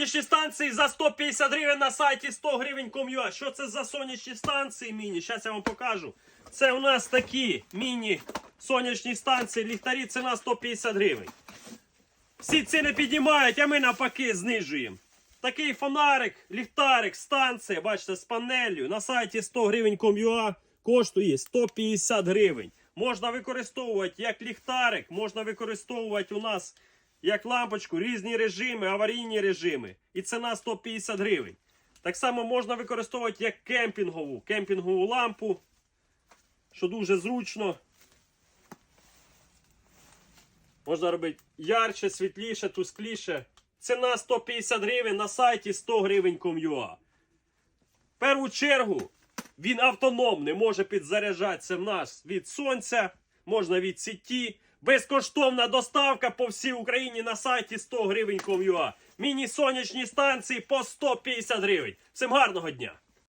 Сонячні станції за 150 гривень на сайті 100 гривень ком'юа. Що це за сонячні станції міні? Зараз я вам покажу. Це у нас такі міні сонячні станції, ліхтарі, ціна 150 гривень. Всі ціни піднімають, а ми навпаки знижуємо. Такий фонарик, ліхтарик, станція, бачите, з панелью на сайті 100 гривень ком'юа коштує 150 гривень. Можна використовувати як ліхтарик, можна використовувати у нас як лампочку, різні режими, аварійні режими. І ціна 150 гривень. Так само можна використовувати як кемпінгову, кемпінгову лампу, що дуже зручно. Можна робити ярче, світліше, тускліше. Ціна 150 гривень на сайті 100 гривень ком'юа. В першу чергу він автономний, може підзаряджатися в нас від сонця, можна від сіті. Безкоштовна доставка по всій Україні на сайті 100 гривень ком'юа. Міні-сонячні станції по 150 гривень. Всім гарного дня!